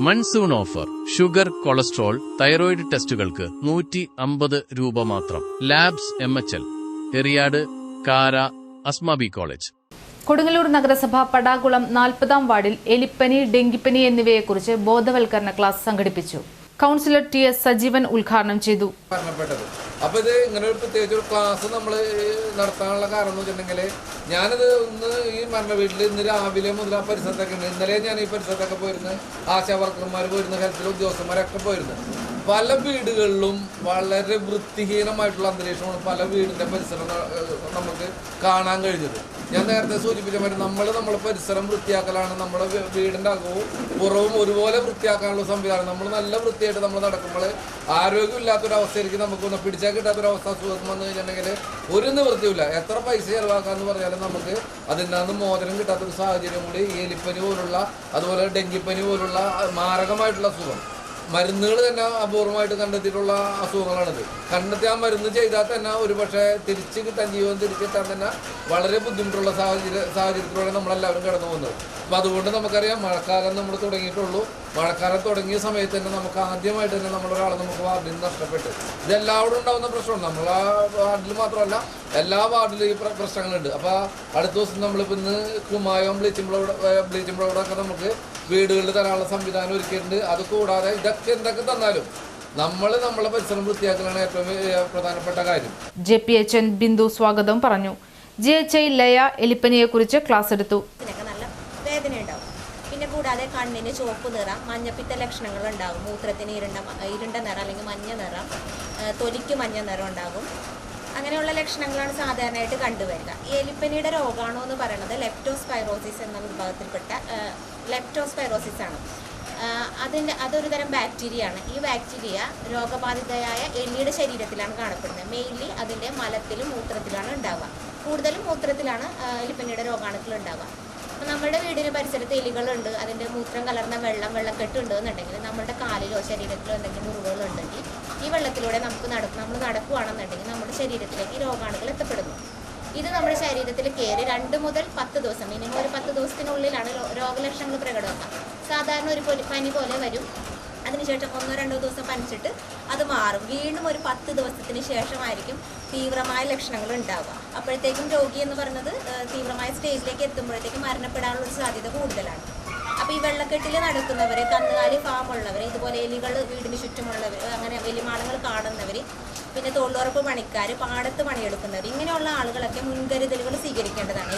Monsoon offer. Sugar cholesterol thyroid ടെസ്റ്റുകൾക്ക് നൂറ്റി അമ്പത് രൂപ മാത്രം. Labs M H L. Eriyad Kara Asmabi college. Kodungallur നഗരസഭ പടാകുളം നാൽപ്പതാം വാർഡിൽ എലിപ്പനി ഡെങ്കിപ്പനി എന്നിവയെക്കുറിച്ച് ബോധവൽക്കരണ ക്ലാസ് സംഘടിപ്പിച്ചു. കൗൺസിലർ ടി എസ് സജീവൻ ഉദ്ഘാടനം ചെയ്തു. അപ്പോൾ അപ്പൊ ഇത് ഇങ്ങനെ ഒരു പ്രത്യേകിച്ച് ഒരു ക്ലാസ് നമ്മൾ നടത്താനുള്ള കാരണം എന്ന് വെച്ചിട്ടുണ്ടെങ്കിൽ ഞാനിത് ഇന്ന് ഈ മരണ വീട്ടിൽ ഇന്ന് രാവിലെ മുതൽ ആ പരിസരത്തൊക്കെ ഉണ്ട് ഇന്നലെ ഞാൻ ഈ പരിസരത്തൊക്കെ പോയിരുന്നു ആശാ വർക്കർമാർ പോയിരുന്നു ഹെൽത്തിലെ ഉദ്യോഗസ്ഥന്മാരൊക്കെ പോയിരുന്നു. പല വീടുകളിലും വളരെ വൃത്തിഹീനമായിട്ടുള്ള അന്തരീക്ഷമാണ് പല വീടിന്റെ പരിസരം നമുക്ക് കാണാൻ കഴിഞ്ഞത്. ഞാൻ നേരത്തെ സൂചിപ്പിച്ച മാതിരി നമ്മൾ നമ്മുടെ പരിസരം വൃത്തിയാക്കലാണ്. നമ്മുടെ വീടിന്റെ അകവും പുറവും ഒരുപോലെ വൃത്തിയാക്കാനുള്ള സംവിധാനം. നമ്മൾ നല്ല വൃത്തിയായിട്ട് നമ്മൾ നടക്കുമ്പോൾ ആരോഗ്യമില്ലാത്തൊരവസ്ഥയിലേക്ക് നമുക്കൊന്ന് പിടിച്ചാൽ കിട്ടാത്തൊരവസ്ഥ അസുഖം വന്നു കഴിഞ്ഞിട്ടുണ്ടെങ്കിൽ ഒരു നിവൃത്തിയില്ല എത്ര പൈസ ചെലവാക്കാന്ന് പറഞ്ഞാലും നമുക്ക് അതിൽ നിന്ന് മോചനം കിട്ടാത്തൊരു സാഹചര്യം കൂടി എലിപ്പനി പോലുള്ള അതുപോലെ ഡെങ്കിപ്പനി പോലുള്ള മാരകമായിട്ടുള്ള അസുഖം. മരുന്നുകൾ തന്നെ അപൂർവമായിട്ട് കണ്ടെത്തിയിട്ടുള്ള അസുഖങ്ങളാണിത്. കണ്ടെത്തി ആ മരുന്ന് ചെയ്താൽ തന്നെ ഒരു പക്ഷേ തിരിച്ച് കിട്ടാൻ ജീവൻ തിരിച്ച് കിട്ടാൻ തന്നെ വളരെ ബുദ്ധിമുട്ടുള്ള സാഹചര്യ സാഹചര്യത്തിലൂടെ നമ്മളെല്ലാവരും കടന്നു പോകുന്നത് അപ്പം അതുകൊണ്ട് നമുക്കറിയാം മഴക്കാലം നമ്മൾ തുടങ്ങിയിട്ടുള്ളൂ. മഴക്കാലം തുടങ്ങിയ സമയത്ത് തന്നെ നമുക്ക് ആദ്യമായിട്ട് തന്നെ നമ്മുടെ ഒരാളെ നമുക്ക് വാർഡിൽ നിന്ന് നഷ്ടപ്പെട്ടു. ഇത് എല്ലാവരും ഉണ്ടാകുന്ന പ്രശ്നമാണ്. നമ്മൾ ആ വാർഡിൽ മാത്രമല്ല എല്ലാ വാർഡിലും ഈ പ്ര- പ്രശ്നങ്ങളുണ്ട്. അപ്പോൾ അടുത്ത ദിവസം നമ്മളിപ്പോൾ ഇന്ന് കുമായം ബ്ലീച്ചിങ് പൗഡർ ബ്ലീച്ചിങ് പൗഡറൊക്കെ നമുക്ക് വീടുകളിൽ തരാനുള്ള സംവിധാനം ഒരുക്കിയിട്ടുണ്ട്. അത് കൂടാതെ ഇതൊക്കെ എന്തൊക്കെ തന്നാലും നമ്മൾ നമ്മളെ പരിസരം വൃത്തിയാക്കലാണ് ഏറ്റവും പ്രധാനപ്പെട്ട കാര്യം. J P H N Bindu സ്വാഗതം പറഞ്ഞു. ജി എച്ച് ഐ ലയ എലിപ്പനിയെക്കുറിച്ച് ക്ലാസ് എടുത്തു. നല്ല വേദന ഉണ്ടാവും പിന്നെ കൂടാതെ കണ്ണിന് ചുവപ്പ് നിറം മഞ്ഞപ്പിത്ത ലക്ഷണങ്ങൾ ഉണ്ടാകും മൂത്രത്തിന് ഇരുണ്ട ഇരുണ്ട നിറം അല്ലെങ്കിൽ മഞ്ഞ നിറം തൊലിക്ക് മഞ്ഞ നിറം ഉണ്ടാകും. അങ്ങനെയുള്ള ലക്ഷണങ്ങളാണ് സാധാരണയായിട്ട് കണ്ടുവരിക. ഈ എലിപ്പനിയുടെ രോഗമാണോ എന്ന് പറയുന്നത് ലെപ്റ്റോസ്പൈറോസിസ് എന്ന വിഭാഗത്തിൽപ്പെട്ട ലെപ്റ്റോസ്പൈറോസിസ് ആണ്. അതിന്റെ അതൊരു തരം ബാക്ടീരിയ ആണ്. ഈ ബാക്ടീരിയ രോഗബാധിതയായ എലിയുടെ ശരീരത്തിലാണ് കാണപ്പെടുന്നത്. മെയിൻലി അതിന്റെ മലത്തിലും മൂത്രത്തിലാണ് ഉണ്ടാവുക. കൂടുതലും മൂത്രത്തിലാണ് എലിപ്പനിയുടെ രോഗാണുക്കൾ ഉണ്ടാവുക. അപ്പോൾ നമ്മുടെ വീടിന് പരിസരത്ത് എലികളുണ്ട്. അതിന്റെ മൂത്രം കലർന്ന വെള്ളം വെള്ളക്കെട്ടുണ്ട് എന്നുണ്ടെങ്കിൽ നമ്മുടെ കാലിലോ ശരീരത്തിലോ എന്തെങ്കിലും മുറിവുകളുണ്ടെങ്കിൽ ഈ വെള്ളത്തിലൂടെ നമുക്ക് നടക്കും നമ്മൾ നടക്കുകയാണെന്നുണ്ടെങ്കിൽ നമ്മുടെ ശരീരത്തിലേക്ക് ഈ രോഗാണുക്കൾ എത്തപ്പെടുന്നു. ഇത് നമ്മുടെ ശരീരത്തിൽ കയറി രണ്ട് മുതൽ പത്ത് ദിവസം മിനിമം ഒരു പത്ത് ദിവസത്തിനുള്ളിലാണ് രോഗലക്ഷണങ്ങൾ പ്രകടമാക്കുക സാധാരണ ഒരു പനി പോലെ വരും. അതിനുശേഷം ഒന്നോ രണ്ടോ ദിവസം പനിച്ചിട്ട് അത് മാറും. വീണ്ടും ഒരു പത്ത് ദിവസത്തിന് ശേഷമായിരിക്കും തീവ്രമായ ലക്ഷണങ്ങൾ ഉണ്ടാവുക. അപ്പോഴത്തേക്കും രോഗി എന്ന് പറയുന്നത് തീവ്രമായ സ്റ്റേജിലേക്ക് എത്തുമ്പോഴത്തേക്കും മരണപ്പെടാനുള്ള ഒരു സാധ്യത കൂടുതലാണ്. അപ്പോൾ ഈ വെള്ളക്കെട്ടിൽ നടക്കുന്നവർ കന്നുകാലി ഫാം ഉള്ളവർ ഇതുപോലെ എലികൾ വീടിന് ചുറ്റുമുള്ളവർ അങ്ങനെ വലിയമാണങ്ങൾ കാണുന്നവർ പിന്നെ തൊഴിലുറപ്പ് പണിക്കാർ പാടത്ത് പണിയെടുക്കുന്നവർ ഇങ്ങനെയുള്ള ആളുകളൊക്കെ മുൻകരുതലുകൾ സ്വീകരിക്കേണ്ടതാണ്.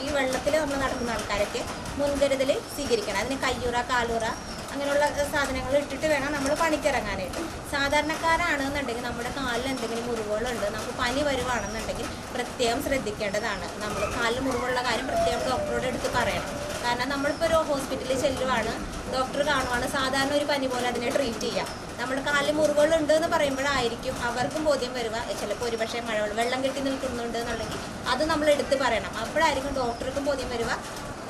ഈ വെള്ളത്തിൽ നമ്മൾ നടക്കുന്ന ആൾക്കാരൊക്കെ മുൻകരുതൽ സ്വീകരിക്കണം. അതിന് കയ്യൂറ കാലുറ അങ്ങനെയുള്ള സാധനങ്ങൾ ഇട്ടിട്ട് വേണം നമ്മൾ പണിക്കിറങ്ങാനായിട്ട്. സാധാരണക്കാരാണെന്നുണ്ടെങ്കിൽ നമ്മുടെ കാലിൽ എന്തെങ്കിലും മുറിവുകളുണ്ട് നമുക്ക് പനി വരുവാണെന്നുണ്ടെങ്കിൽ പ്രത്യേകം ശ്രദ്ധിക്കേണ്ടതാണ്. നമ്മൾ കാലിൽ മുറിവുള്ള കാര്യം പ്രത്യേകം ഡോക്ടറോട് എടുത്ത് പറയണം. കാരണം നമ്മളിപ്പോൾ ഒരു ഹോസ്പിറ്റലിൽ ചെല്ലുവാണ് ഡോക്ടർ കാണുവാണ് സാധാരണ ഒരു പനി പോലെ അതിനെ ട്രീറ്റ് ചെയ്യാം. നമ്മുടെ കാലിൽ മുറിവുകളുണ്ട് എന്ന് പറയുമ്പോഴായിരിക്കും അവർക്കും ബോധ്യം വരിക ചിലപ്പോൾ ഒരുപക്ഷെ മഴ വെള്ളം കെട്ടി നിൽക്കുന്നുണ്ട് എന്നുണ്ടെങ്കിൽ അത് നമ്മൾ എടുത്ത് പറയണം. അപ്പോഴായിരിക്കും ഡോക്ടർക്കും ബോധ്യം വരിക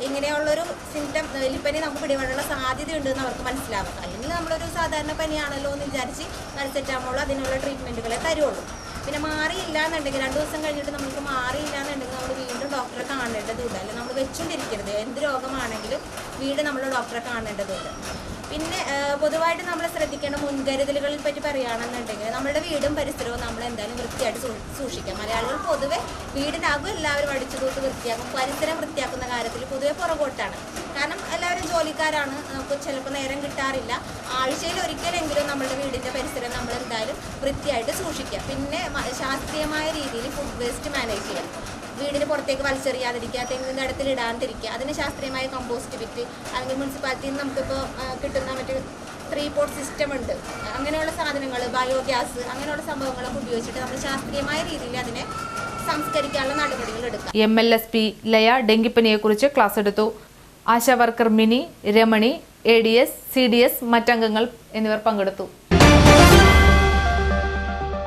ഇങ്ങനെയുള്ളൊരു സിംറ്റം എലിപ്പനി നമുക്ക് പിടിപെടാനുള്ള സാധ്യത ഉണ്ടെന്ന് അവർക്ക് മനസ്സിലാവും അല്ലെങ്കിൽ നമ്മളൊരു സാധാരണ പനിയാണല്ലോ എന്ന് വിചാരിച്ച് പാരസെറ്റാമോൾ അതിനുള്ള ട്രീറ്റ്മെന്റുകളെ തരുള്ളൂ. പിന്നെ മാറിയില്ല എന്നുണ്ടെങ്കിൽ രണ്ട് ദിവസം കഴിഞ്ഞിട്ട് നമുക്ക് മാറിയില്ല എന്നുണ്ടെങ്കിൽ നമ്മൾ വീണ്ടും ഡോക്ടറെ കാണേണ്ടതുണ്ട്. അല്ലെങ്കിൽ നമ്മൾ വെച്ചുകൊണ്ടിരിക്കരുത് എന്ത് രോഗമാണെങ്കിലും വീണ്ടും നമ്മൾ ഡോക്ടറെ കാണേണ്ടതുണ്ട്. പിന്നെ പൊതുവായിട്ട് നമ്മൾ ശ്രദ്ധിക്കേണ്ട മുൻകരുതലുകളെ പറ്റി പറയുകയാണെന്നുണ്ടെങ്കിൽ നമ്മുടെ വീടും പരിസരവും നമ്മൾ എന്തായാലും വൃത്തിയായിട്ട് സൂക്ഷിക്കാം. മലയാളികൾ പൊതുവെ വീടിനകം എല്ലാവരും അടിച്ചു തൂത്ത് വൃത്തിയാക്കും പരിസരം വൃത്തിയാക്കുന്ന കാര്യത്തിൽ പൊതുവെ പുറകോട്ടാണ്. കാരണം എല്ലാവരും ജോലിക്കാരാണ് നമുക്ക് ചിലപ്പോൾ നേരം കിട്ടാറില്ല. ആഴ്ചയിൽ ഒരിക്കലെങ്കിലും നമ്മുടെ വീടിന്റെ പരിസരം നമ്മൾ എന്തായാലും വൃത്തിയായിട്ട് സൂക്ഷിക്കുക പിന്നെ ശാസ്ത്രീയമായ രീതിയിൽ ഫുഡ് വേസ്റ്റ് മാനേജ് ചെയ്യാം. വീടിന് പുറത്തേക്ക് വലിച്ചെറിയാതിരിക്കുക തെങ്ങിന്റെ അടുത്തിൽ ഇടാതിരിക്കുക അതിന് ശാസ്ത്രീയമായ കമ്പോസ്റ്റ് വിറ്റ് അല്ലെങ്കിൽ മുനിസിപ്പാലിറ്റിയിൽ നിന്ന് നമുക്കിപ്പോൾ കിട്ടുന്ന മറ്റു ത്രീ പോർട്ട് സിസ്റ്റം ഉണ്ട്. അങ്ങനെയുള്ള സാധനങ്ങൾ ബയോഗ്യാസ് അങ്ങനെയുള്ള സംഭവങ്ങളൊക്കെ ഉപയോഗിച്ചിട്ട് നമ്മൾ ശാസ്ത്രീയമായ രീതിയിൽ അതിനെ സംസ്കരിക്കാനുള്ള നടപടികൾ എടുക്കുക M L S P Laya ഡെങ്കിപ്പനിയെക്കുറിച്ച് class എടുത്തു. ASHA worker Mini Ramani A D S C D S മറ്റംഗങ്ങൾ എന്നിവർ പങ്കെടുത്തു.